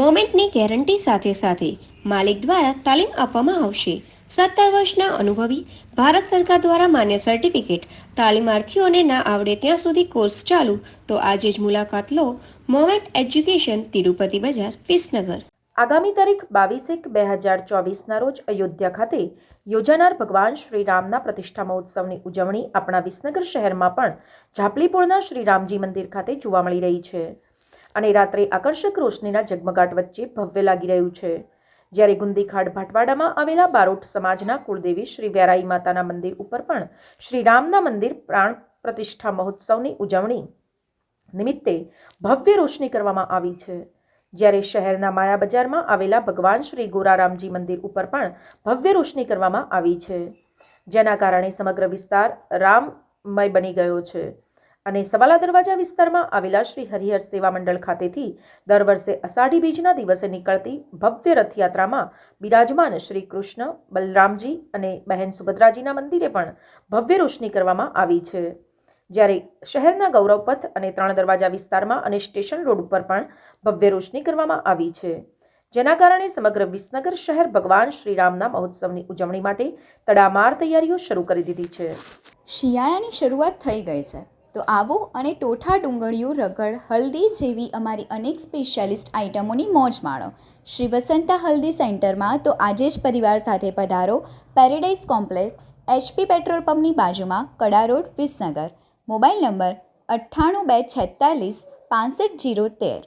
મોમેન્ટની guarantee સાથે સાથે માલિક દ્વારા તાલીમ આપવામાં આવશે. સત્તર વર્ષના અનુભવી ભારત સરકાર દ્વારા માન્ય સર્ટિફિકેટ, તાલીમાર્થીઓને ના આવડે ત્યાં સુધી કોર્સ ચાલુ. તો આજે જ મુલાકાત લો મોમેન્ટ એજ્યુકેશન તિરુપતિ બજાર, વિસનગર. આગામી તારીખ બાવીસ એક બે હજાર ચોવીસના રોજ અયોધ્યા ખાતે યોજાનાર ભગવાન શ્રી રામના પ્રતિષ્ઠા મહોત્સવની ઉજવણી આપણા વિસનગર શહેરમાં પણ ઝાપલીપોળના શ્રી રામજી મંદિર ખાતે જોવા મળી રહી છે. અને રાત્રે આકર્ષક રોશનીના ઝગમગાટ વચ્ચે ભવ્ય લાગી રહ્યું છે. જ્યારે ગુંદીખાડ ભાટવાડામાં આવેલા બારોટ સમાજના કુળદેવી શ્રી વ્યારાઈ માતાના મંદિર ઉપર પણ શ્રી રામના મંદિર પ્રાણ પ્રતિષ્ઠા મહોત્સવની ઉજવણી નિમિત્તે ભવ્ય રોશની કરવામાં આવી છે. જ્યારે શહેરના માયા બજારમાં આવેલા ભગવાન શ્રી ગોરારામજી મંદિર ઉપર પણ ભવ્ય રોશની કરવામાં આવી છે, જેના કારણે સમગ્ર વિસ્તાર રામમય બની ગયો છે. અને સવાલા દરવાજા વિસ્તારમાં આવેલા શ્રી હરિહર સેવા મંડળ ખાતેથી દર વર્ષે અષાઢી બીજના દિવસે નીકળતી ભવ્ય રથયાત્રામાં બિરાજમાન શ્રી કૃષ્ણ, બલરામજી અને બહેન સુભદ્રાજીના મંદિરે પણ ભવ્ય રોશની કરવામાં આવી છે. જ્યારે શહેરના ગૌરવપથ અને ત્રણ દરવાજા વિસ્તારમાં અને સ્ટેશન રોડ ઉપર પણ ભવ્ય રોશની કરવામાં આવી છે. જેના કારણે સમગ્ર વિસનગર શહેર ભગવાન શ્રીરામના મહોત્સવની ઉજવણી માટે તડામાર તૈયારીઓ શરૂ કરી દીધી છે. શિયાળાની શરૂઆત થઈ ગઈ છે. તો આવો અને ટોઠા ડુંગળીઓ, રગડ, હલ્દી જેવી અમારી અનેક સ્પેશિયાલિસ્ટ આઇટમોની મોજ માણો. શ્રી વસંતા હલ્દી સેન્ટરમાં તો આજે જ પરિવાર સાથે પધારો. પેરેડાઇઝ કોમ્પ્લેક્સ, એચપી પેટ્રોલ પંપની બાજુમાં કડા રોડ, વિસનગર. મોબાઈલ નંબર અઠ્ઠાણું બે છેતાલીસ પાસઠ જીરો તેર.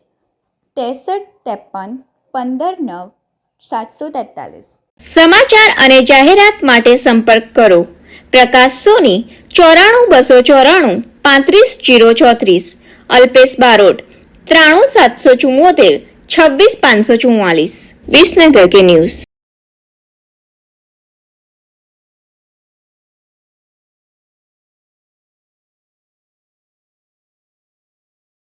ત્રેસઠ, ત્રેપન, પંદર, નવ, સાતસો તેતાલીસ. સમાચાર અને જાહેરાત માટે સંપર્ક કરો. પ્રકાશ સોની, ચોરાણું બસો ચોરાણું, પાંત્રીસ જીરો ચોત્રીસ. અલ્પેશ બારોટ, ત્રાણું સાતસો ચુમ્મોતેર છવ્વીસ પાંચસો ચુમ્માલીસ વિસનગર કે ન્યૂઝ.